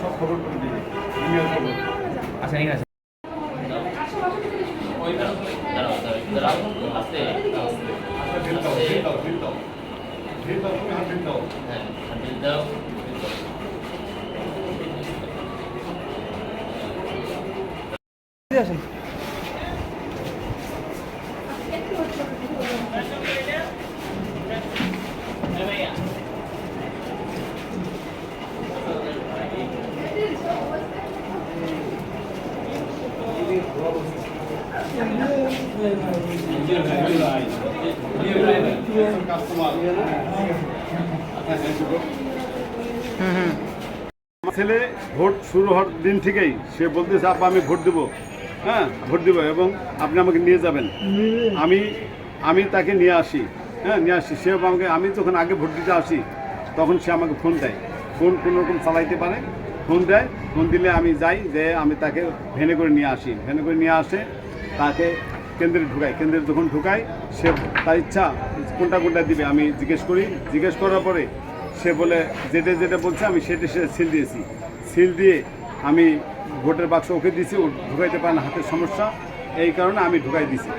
সব খবর করে খবর আচ্ছা ঠিক আছে। দাঁড়াও দাঁড়াও আস্তে আচ্ছা ঢিল দাও ঢিল দাও ঢিল দাও তুমি হাত ঢিল দাও। হ্যাঁ হান্ড্রেড দাও ছেলে ভোট শুরু হওয়ার দিন থেকেই সে বলতেছে আপা আমি ভোট দেবো। হ্যাঁ ভোট দেবো এবং আপনি আমাকে নিয়ে যাবেন। আমি আমি তাকে নিয়ে আসি। হ্যাঁ নিয়ে আসি। সে আমাকে, আমি যখন আগে ভোট দিতে আসি, তখন সে আমাকে ফোন দেয়। ফোন কোনো রকম চালাইতে পারে। ফোন দেয়। ফোন দিলে আমি যাই যে আমি তাকে ভেনে করে নিয়ে আসি। ভেনে করে নিয়ে আসে, তাকে কেন্দ্রে ঢুকাই কেন্দ্রে যখন ঢুকাই সে তার ইচ্ছা, কোনটা কোনটা দিবে আমি জিজ্ঞেস করি। জিজ্ঞেস করার পরে সে বলে, যেটা যেটা বলছে, আমি সেটা সে সিল দিয়েছি। সিল দিয়ে আমি ভোটের বাক্স ওকে দিছি ও ঢুকাইতে পারে না, হাতের সমস্যা। এই কারণে আমি ঢুকাই দিয়েছি।